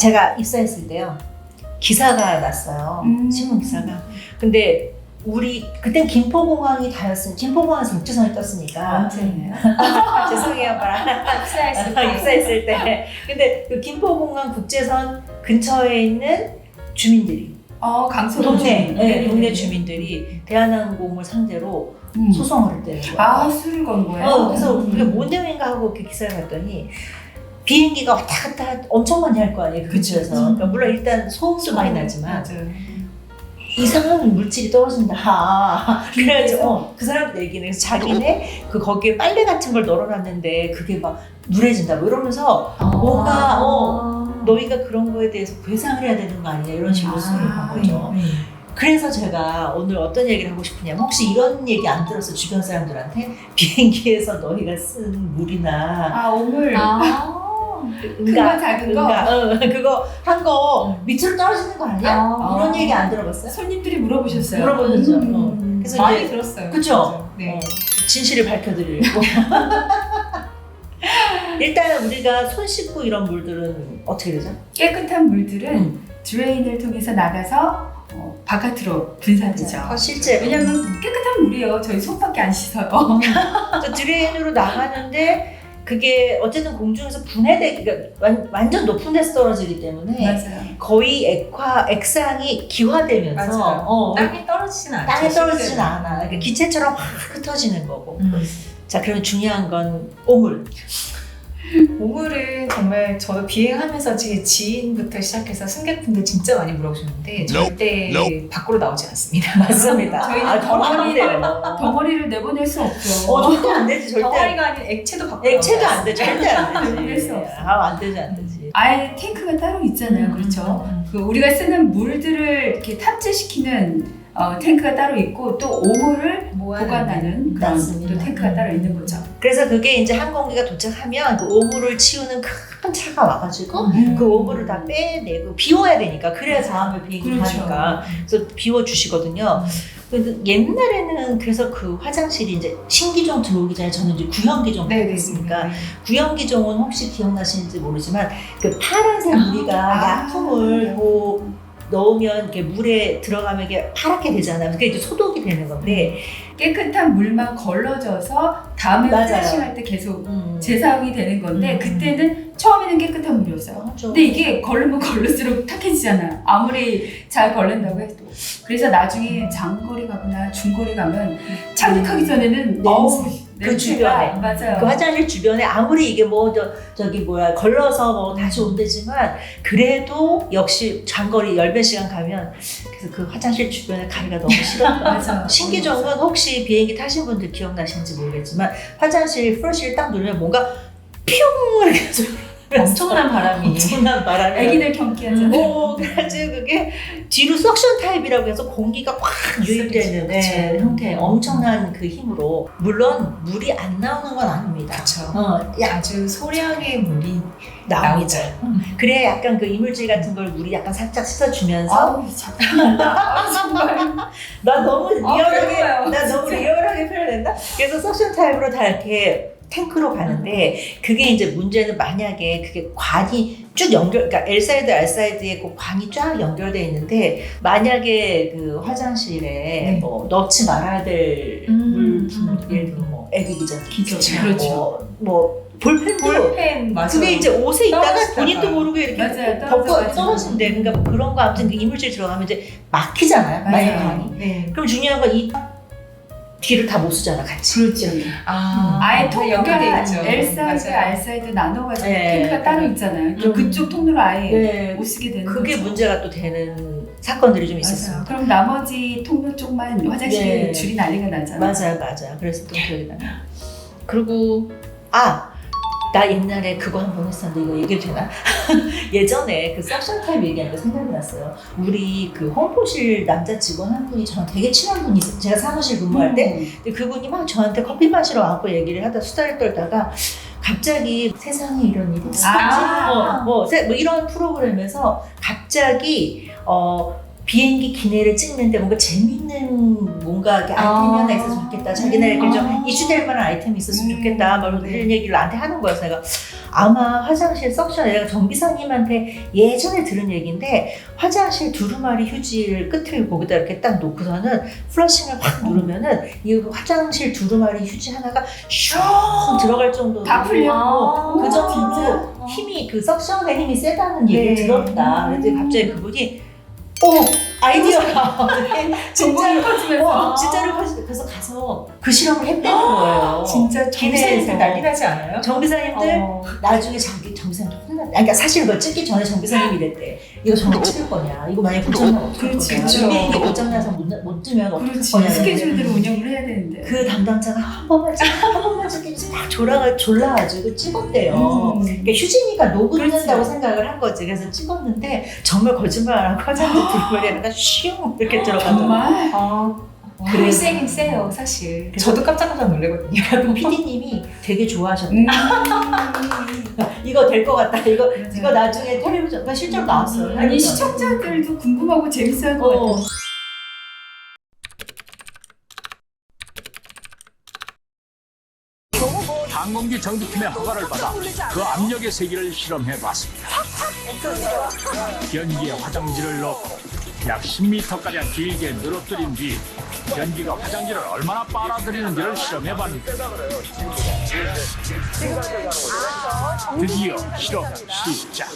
제가 입사했을 때요 기사가 났어요 음. 신문 기사가 근데 우리 그땐 김포공항이 다였으니 김포공항에서 국제선이 떴으니까 언제네요? 죄송해요 입사했을 때. 입사했을 때 근데 그 김포공항 국제선 근처에 있는 주민들이 어, 강서동 동네 주민. 네, 동네 주민들이 대한항공을 상대로 음. 소송을 했대요 아, 술을 건 거예요? 어, 그래서 음. 그게 뭔 내용인가 하고 그 기사를 봤더니 비행기가 왔다 갔다 엄청 많이 할 거 아니에요 그. 근처에서 그러니까 물론 일단 소음도 많이 나지만. 이상한 물질이 떨어진다 그래가지고 어, 그 사람들 얘기는 자기네 그 거기에 빨래 같은 걸 널어놨는데 그게 막 누래진다 뭐 이러면서 뭔가, 어, 너희가 그런 거에 대해서 배상을 해야 되는 거 아니냐 이런 식으로 소리를 한 거죠 네. 그래서 제가 오늘 어떤 얘기를 하고 싶으냐면 혹시 이런 얘기 안 들었어 주변 사람들한테 비행기에서 너희가 쓴 물이나 아, 오물. 아. 거, 작은 거? 응가, 어, 그거 한 거 밑으로 떨어지는 거 아니야? 아. 이런 얘기 안 들어봤어요? 손님들이 물어보셨어요. 물어보셨죠. 음. 어. 그래서 많이 이제- 들었어요. 그쵸? 네. 어, 진실을 밝혀드리려고. 일단 우리가 손 씻고 이런 물들은 어떻게 되죠? 깨끗한 물들은 음. 드레인을 통해서 나가서 어, 바깥으로 분산되죠. 어, 실제 왜냐면 깨끗한 물이에요. 저희 손밖에 안 씻어요. 저 드레인으로 나가는데 그게 어쨌든 공중에서 분해되, 그러니까 완, 완전 높은 데서 떨어지기 때문에 맞아요. 거의 액화, 액상이 기화되면서 맞아요. 어, 땅에 떨어지진 않죠. 땅에 떨어지진. 않아. 그러니까 기체처럼 확 흩어지는 거고. 음. 자, 그러면 중요한 건 오물. 오물은 정말 저도 비행하면서 제 지인부터 시작해서 승객분들 진짜 많이 물어보셨는데 절대 밖으로 나오지 않습니다. 맞습니다. 저희는 아. 덩어리를 내보낼 수 없죠. 어, 절대 안 되지, 절대. 덩어리가 아닌 액체도 밖으로 액체도 안 돼, 절대 안 내보낼 되지. 수 없어. 아, 안 되지, 안 되지. 아예 탱크가 따로 있잖아요. 음, 그렇죠. 음, 그 우리가 쓰는 물들을 이렇게 탑재시키는 어, 탱크가 따로 있고 또 오물을 보관하는 그런 맞습니다. 또 탱크가 따로 있는 거죠. 그래서 그게 이제 항공기가 도착하면 그 오물을 치우는 큰 차가 와가지고 음. 그 오물을 다 빼내고 비워야 되니까 그래야 다음에 비행기 그렇죠. 가니까 그래서 비워주시거든요. 근데 옛날에는 그래서 그 화장실이 이제 신기종 들어오기 전에 저는 이제 구형기종 네, 했으니까 네. 구형기종은 혹시 기억나시는지 모르지만 그 파란색 우리가 아. 약품을 뭐 넣으면 이렇게 물에 들어가면 이게 파랗게 되잖아요. 그게 이제 소독이 되는 건데. 깨끗한 물만 걸러져서 다음에 맞아요. 플래싱 할 때 계속 음. 재사용이 되는 건데 음. 그때는 처음에는 깨끗한 물이었어요. 맞아. 근데 이게 걸르면 걸를수록 탁해지잖아요. 아무리 잘 걸른다고 해도. 그래서 나중에 장거리 가거나 중거리 가면 착륙하기 전에는 냄새. 어우, 그 주변에. 맞아요. 그 화장실 주변에 아무리 이게 뭐 저, 저기 뭐야 걸러서 뭐 다시 온대지만 그래도 역시 장거리 열몇 시간 가면 그래서 그 화장실 주변에 가기가 너무 싫었다. 신기종은 혹시 비행기 타신 분들 기억나시는지 모르겠지만 화장실 플러시를 딱 누르면 뭔가 뿅 이렇게 엄청난 바람이 엄청난 바람이 애기들 경기하잖아요. 오, 그래가지고 그게 뒤로 석션 타입이라고 해서 공기가 확 유입되는. 네, 형태 엄청난 그 힘으로 물론 물이 안 나오는 건 아닙니다. 그쵸. 어, 야, 아주 소량의 물이 나오죠. 음. 그래 약간 그 이물질 같은 걸 물이 약간 살짝 씻어주면서. 아, 정말. 나 너무 아, 리얼하게 배고파요, 나 너무 진짜. 리얼하게 표현했나? 그래서 석션 타입으로 다 이렇게 탱크로 가는데 그게 이제 문제는 만약에 그게 관이 쭉 연결 그러니까 L 사이드 R 사이드에 그 관이 쫙 연결돼 있는데 만약에 그 화장실에 네. 뭐 넣지 말아야 될 음, 음, 예를 들면 뭐 애기기전 그렇죠. 뭐, 뭐 볼펜도 볼펜 맞아요. 그게 이제 옷에 있다가. 본인도 모르게 이렇게 맞아요. 벗고. 떨어진대. 그러니까 뭐 그런 거 아무튼 그 이물질 들어가면 이제 막히잖아요. 관이. 네. 그럼 중요한 건 이 뒤를 다 못 쓰잖아, 같이. 그렇죠. 아, 아예 다 통로가 연결돼 있죠. L 사이드, 맞아요. R 사이드 나눠가지고 네. 탱크가 따로 있잖아요. 또 음. 그쪽 통로를 아예 네. 못 쓰게 되는 그게 거죠. 문제가 또 되는 사건들이 좀. 있었어요. 그럼 나머지 통로 쪽만 화장실에 네. 줄이 난리가 나잖아요. 맞아요, 맞아요. 그래서 또 기억이 나요. 그리고, 아! 나 옛날에 그거 한 번 했었는데 이거 얘기해도 되나? 예전에 그 석션 타입 얘기하니까 생각이 났어요. 우리 그 홍보실 남자 직원 한 분이 저랑 되게 친한 분이 있어요. 제가 사무실 근무할 때 음. 근데 그분이 막 저한테 커피 마시러 와갖고 얘기를 하다 수다를 떨다가 갑자기 세상에 이런 일이 있었지? 아. 어, 뭐, 세- 뭐 이런 프로그램에서 갑자기 어, 비행기 기내를 찍는데 뭔가 재밌는 뭔가 이렇게 아이템이 아. 하나 있었으면 좋겠다. 자기네들끼리 좀 아. 이슈될 만한 아이템이 있었으면 음. 좋겠다. 막 네. 이런 얘기를 나한테 하는 거였어. 내가 아마 화장실 석션 내가 정비사님한테 예전에 들은 얘기인데 화장실 두루마리 휴지를 끝을 거기다 이렇게 딱 놓고서는 플러싱을 확 누르면은 이 화장실 두루마리 휴지 하나가 슉 들어갈 정도로 다 풀려? 어, 그 아, 정도로? 힘이 그 석션의 힘이 세다는 얘기를 네. 들었다. 그랬더니 갑자기 그분이 오 아이디어가 진짜 진짜로 커지면서 어, 진짜로 커지 그래서 가서 그 실험을 했다는 거예요. 진짜. 정비사님들 난리 나지 않아요? 정비사님들 어. 나중에 자기 정비사님 그러니까 사실 이거 찍기 전에 정비사님이 이랬대. 이거 정말 찍을 거냐? 이거 만약 고장나면 어떡할 그렇지, 거냐? 그렇죠. 비행기 고장나서 못, 나- 못 뜨면 어떡할 그렇지 거냐? 스케줄대로 운영을 해야 되는데 그 담당자가 한 번만 찍, 한 번만 찍기 딱 졸라 졸라가지고 찍었대요. 음. 그러니까 휴진이가 녹는다고 그렇지. 생각을 한 거지. 그래서 찍었는데 정말 거짓말 안 하고 화장실 두루마리 하나가 슝 이렇게 들어가더라고. 정말 아, 힘이 세긴 세요 사실. 저도 깜짝깜짝 놀래거든요. 그 PD님이 되게 좋아하셨대. 음. 이거 될 것 같다. 이거 맞아요. 이거 나중에 텔레비전 그 실제로 나왔어요. 아니 텔레비전. 시청자들도 궁금하고 재밌어할 것 어. 같아요 항공기 정비팀의 허가를 받아 그 압력의 세기를 실험해 봤습니다. 변기에 화장지를 넣고 약 10m가량 길게 늘어뜨린 뒤 변기가 화장지를 얼마나 빨아들이는지를 실험해 봤는데. 드디어 실험 시작.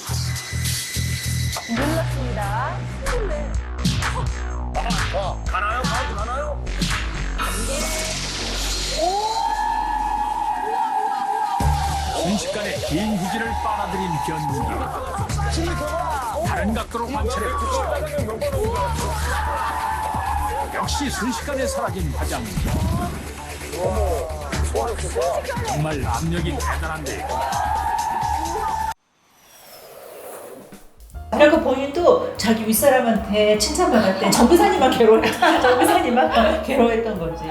순식간에 긴 휴지를 빨아들인 변기. 다른 각도로 관찰해. 역시 순식간에 사라진 화장지. 정말 압력이 대단한데 본인도 자기 윗사람한테 칭찬받았대. 정비사님만 괴로워했다. 정비사님만 괴로워했던 거지.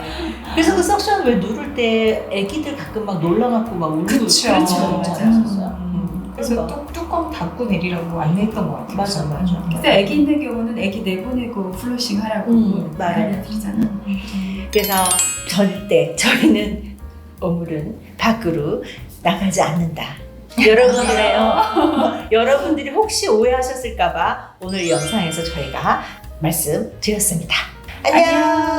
그래서 그 석션 왜 누를 때 애기들 가끔 막 놀라갖고 막 울고. 있었어. 음. 그래서 그러니까. 뚜, 뚜껑 닫고 내리라고 안내했던 것 같아요. 맞아, 맞아. 근데 애기 있는 경우는 애기 내보내고 플러싱 하라고 음. 알려드리잖아 그래서 절대 저희는 오물은 밖으로 나가지 않는다. 여러분들의요. 여러분들이 혹시 오해하셨을까봐 오늘 이 영상에서 저희가 말씀드렸습니다. 안녕.